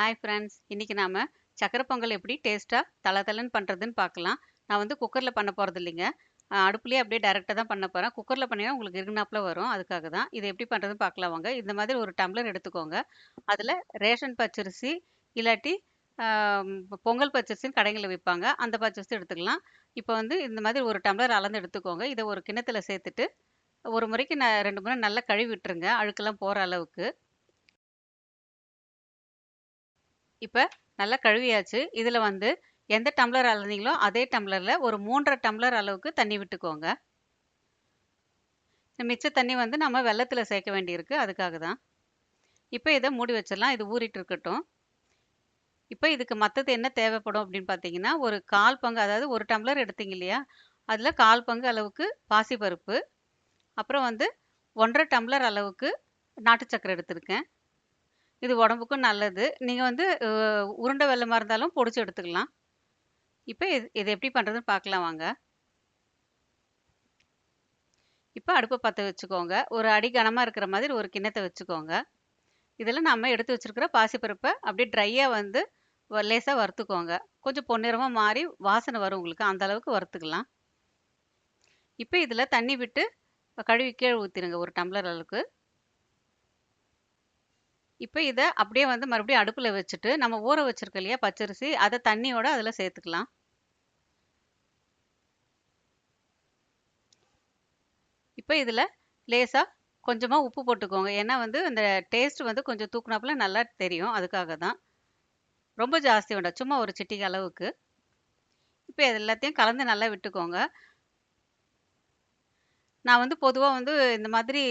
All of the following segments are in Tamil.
ஹாய் ஃப்ரெண்ட்ஸ் இன்னைக்கு நாம் சக்கரை பொங்கல் எப்படி டேஸ்ட்டாக தளதளன்னு பண்ணுறதுன்னு பார்க்கலாம். நான் வந்து குக்கரில் பண்ண போகிறது இல்லைங்க. அடுப்புலேயே அப்படியே டேரெக்டாக தான் பண்ண போகிறேன் குக்கரில் பண்ணினா உங்களுக்கு இருநாப்பில் வரும். அதுக்காக தான். இதை எப்படி பண்ணுறதுன்னு பார்க்கலாம் வாங்க. இந்த மாதிரி ஒரு டம்ளர் எடுத்துக்கோங்க. அதில் ரேஷன் பச்சரிசி இல்லாட்டி பொங்கல் பச்சரிசின்னு கடைகளில் விற்பாங்க. அந்த பச்சரிசி எடுத்துக்கலாம். இப்போ வந்து இந்த மாதிரி ஒரு டம்ளர் அளந்து எடுத்துக்கோங்க. இதை ஒரு கிண்ணத்தில் சேர்த்துட்டு ஒரு முறைக்கு நான் ரெண்டு முறை நல்லா கழுவி விட்டுருங்க அழுக்கெல்லாம் போகிற அளவுக்கு. இப்போ நல்லா கழுவியாச்சு. இதில் வந்து எந்த டம்ளர் அளந்தீங்களோ அதே டம்ளரில் ஒரு மூன்றரை டம்ளர் அளவுக்கு தண்ணி விட்டுக்கோங்க. இந்த மிச்ச தண்ணி வந்து நம்ம வெள்ளத்தில் சேர்க்க வேண்டியிருக்கு. அதுக்காக தான். இப்போ இதை மூடி வச்சிடலாம். இது ஊறிட்டு இருக்கட்டும். இப்போ இதுக்கு மற்றது என்ன தேவைப்படும் அப்படின்னு பார்த்தீங்கன்னா ஒரு கால் பங்கு அதாவது ஒரு டம்ளர் எடுத்தீங்க இல்லையா? அதில் கால் பங்கு அளவுக்கு பாசிப்பருப்பு. அப்புறம் வந்து ஒன்றரை டம்ளர் அளவுக்கு நாட்டு சக்கரை எடுத்திருக்கேன். இது உடம்புக்கும் நல்லது. நீங்கள் வந்து உருண்டை வெள்ளமாக இருந்தாலும் பொடிச்சு எடுத்துக்கலாம். இப்போ இது இது எப்படி பண்ணுறதுன்னு பார்க்கலாம் வாங்க. இப்போ அடுப்பை பற்ற வச்சுக்கோங்க. ஒரு அடி கனமாக இருக்கிற மாதிரி ஒரு கிண்ணத்தை வச்சுக்கோங்க. இதில் நம்ம எடுத்து வச்சிருக்கிற பாசிப்பருப்பை அப்படியே ட்ரையாக வந்து லேசாக வறுத்துக்கோங்க. கொஞ்சம் பொன்னிறமாக மாறி வாசனை வரும் உங்களுக்கு. அந்த அளவுக்கு வறுத்துக்கலாம். இப்போ இதில் தண்ணி விட்டு கழுவி கீழே ஊற்றிடுங்க ஒரு டம்ளர் அளவுக்கு. இப்போ இதை அப்படியே வந்து மறுபடியும் அடுப்பில் வச்சுட்டு நம்ம ஊற வச்சிருக்கோம் இல்லையா பச்சரிசி அதை தண்ணியோட அதில் சேர்த்துக்கலாம். இப்போ இதில் லேசாக கொஞ்சமாக உப்பு போட்டுக்கோங்க. ஏன்னா வந்து அந்த டேஸ்ட் வந்து கொஞ்சம் தூக்குனாப்புல நல்லா தெரியும். அதுக்காக தான். ரொம்ப ஜாஸ்தி வேண்டாம். சும்மா ஒரு சிட்டிக்கு அளவுக்கு. இப்போ இது எல்லாத்தையும் கலந்து நல்லா விட்டுக்கோங்க. நான் வந்து பொதுவாக வந்து இந்த மாதிரி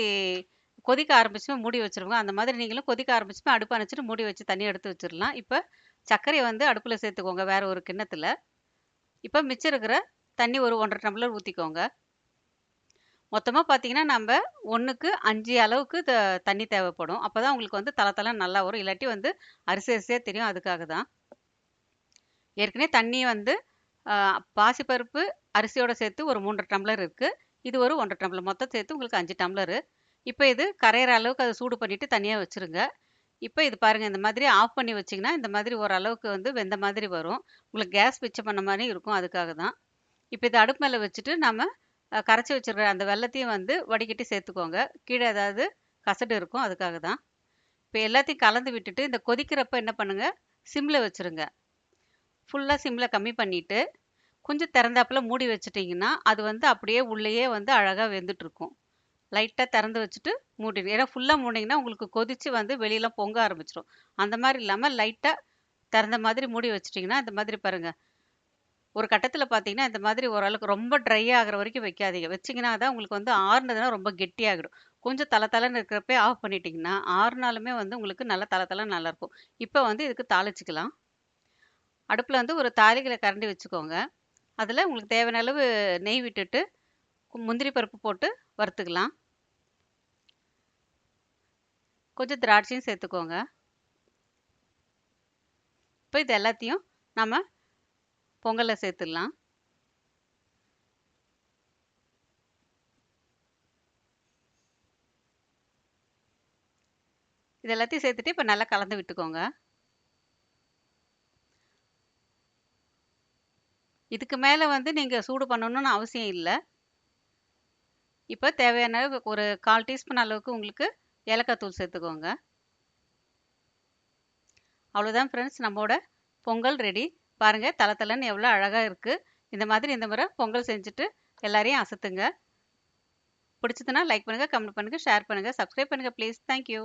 கொதிக்க ஆரம்பிச்சுமே மூடி வச்சுருவோம் அந்த மாதிரி நீங்களும் கொதிக்க ஆரம்பிச்சுமே அடுப்பு அணைச்சிட்டு மூடி வச்சு தண்ணி எடுத்து வச்சிடலாம் இப்போ சர்க்கரையை வந்து அடுப்பில் சேர்த்துக்கோங்க வேறு ஒரு கிண்ணத்தில். இப்போ மிச்சம் இருக்கிற தண்ணி ஒரு ஒன்றரை டம்ளர் ஊற்றிக்கோங்க மொத்தமாக பார்த்தீங்கன்னா நம்ம ஒன்றுக்கு அஞ்சு அளவுக்கு த தண்ணி தேவைப்படும். அப்போ தான் உங்களுக்கு வந்து தலை தலை நல்லா வரும். இல்லாட்டி வந்து அரிசி அரிசியாக தெரியும். அதுக்காக தான். ஏற்கனவே தண்ணி வந்து பாசிப்பருப்பு அரிசியோட சேர்த்து ஒரு மூன்றரை டம்ளர் இருக்குது இது ஒரு ஒன்றரை டம்ளர். மொத்தம் சேர்த்து உங்களுக்கு அஞ்சு டம்ளரு. இப்போ இது கரையிற அளவுக்கு அதை சூடு பண்ணிவிட்டு தனியாக வச்சுருங்க. இப்போ இது பாருங்கள் இந்த மாதிரி ஆஃப் பண்ணி வச்சிங்கன்னா இந்த மாதிரி ஓரளவுக்கு வந்து வெந்த மாதிரி வரும். உங்களுக்கு கேஸ் மிச்சம் பண்ண மாதிரி இருக்கும் அதுக்காக தான். இப்போ இதை அடுப்பு மேலே வச்சுட்டு நம்ம கரைச்சி வச்சிருக்கிற அந்த வெள்ளத்தையும் வந்து வடிகட்டி சேர்த்துக்கோங்க. கீழே ஏதாவது கசடு இருக்கும் அதுக்காக தான். இப்போ எல்லாத்தையும் கலந்து விட்டுட்டு இந்த கொதிக்கிறப்ப என்ன பண்ணுங்கள் சிம்மில் வச்சுருங்க. ஃபுல்லாக சிம்மில் கம்மி பண்ணிவிட்டு கொஞ்சம் திறந்தாப்புல மூடி வச்சிட்டிங்கன்னா அது வந்து அப்படியே உள்ளேயே வந்து அழகாக வெந்துட்டுருக்கும். இருக்கும் லைட்டாக திறந்து வச்சுட்டு மூடிடு. ஏன்னா ஃபுல்லாக மூடிங்கன்னா உங்களுக்கு கொதித்து வந்து வெளியெலாம் பொங்க ஆரம்பிச்சிடும் அந்த மாதிரி இல்லாமல் லைட்டாக திறந்த மாதிரி மூடி வச்சிட்டிங்கன்னா இந்த மாதிரி பாருங்கள் ஒரு கட்டத்தில் பார்த்தீங்கன்னா இந்த மாதிரி ஓரளவுக்கு ரொம்ப ட்ரை ஆகிற வரைக்கும் வைக்காதீங்க. வச்சிங்கன்னா தான் உங்களுக்கு வந்து ஆறுனதுன்னா ரொம்ப கெட்டியாகிடும். கொஞ்சம் தலை தலைன்னு இருக்கிறப்பே ஆஃப் பண்ணிட்டீங்கன்னா ஆறுனாலுமே வந்து உங்களுக்கு நல்லா தலை தலை நல்லாயிருக்கும் இப்போ வந்து இதுக்கு தாளிச்சிக்கலாம். அடுப்பில் வந்து ஒரு தாளிகளை கரண்டி வச்சுக்கோங்க. அதில் உங்களுக்கு தேவையான அளவு நெய் விட்டுட்டு முந்திரி பருப்பு போட்டு வறுத்துக்கலாம். கொஞ்சம் திராட்சையும் சேர்த்துக்கோங்க. இப்போ இது எல்லாத்தையும் நம்ம பொங்கலில் சேர்த்துடலாம். இது எல்லாத்தையும் சேர்த்துட்டு இப்போ நல்லா கலந்து விட்டுக்கோங்க. இதுக்கு மேலே வந்து நீங்கள் சூடு பண்ணணும்னு அவசியம் இல்லை. இப்போ தேவையான ஒரு கால் டீஸ்பூன் அளவுக்கு உங்களுக்கு ஏலக்காய் தூள் சேர்த்துக்கோங்க. அவ்வளோதான் ஃப்ரெண்ட்ஸ் நம்மோட பொங்கல் ரெடி பாருங்கள் தலை தலைன்னு எவ்வளோ அழகாக இருக்குது இந்த மாதிரி இந்த முறை பொங்கல் செஞ்சுட்டு எல்லாரையும் அசத்துங்க. பிடிச்சதுன்னா லைக் பண்ணுங்கள் கமெண்ட் பண்ணுங்கள் ஷேர் பண்ணுங்கள் சப்ஸ்கிரைப் பண்ணுங்கள் ப்ளீஸ் தேங்க்யூ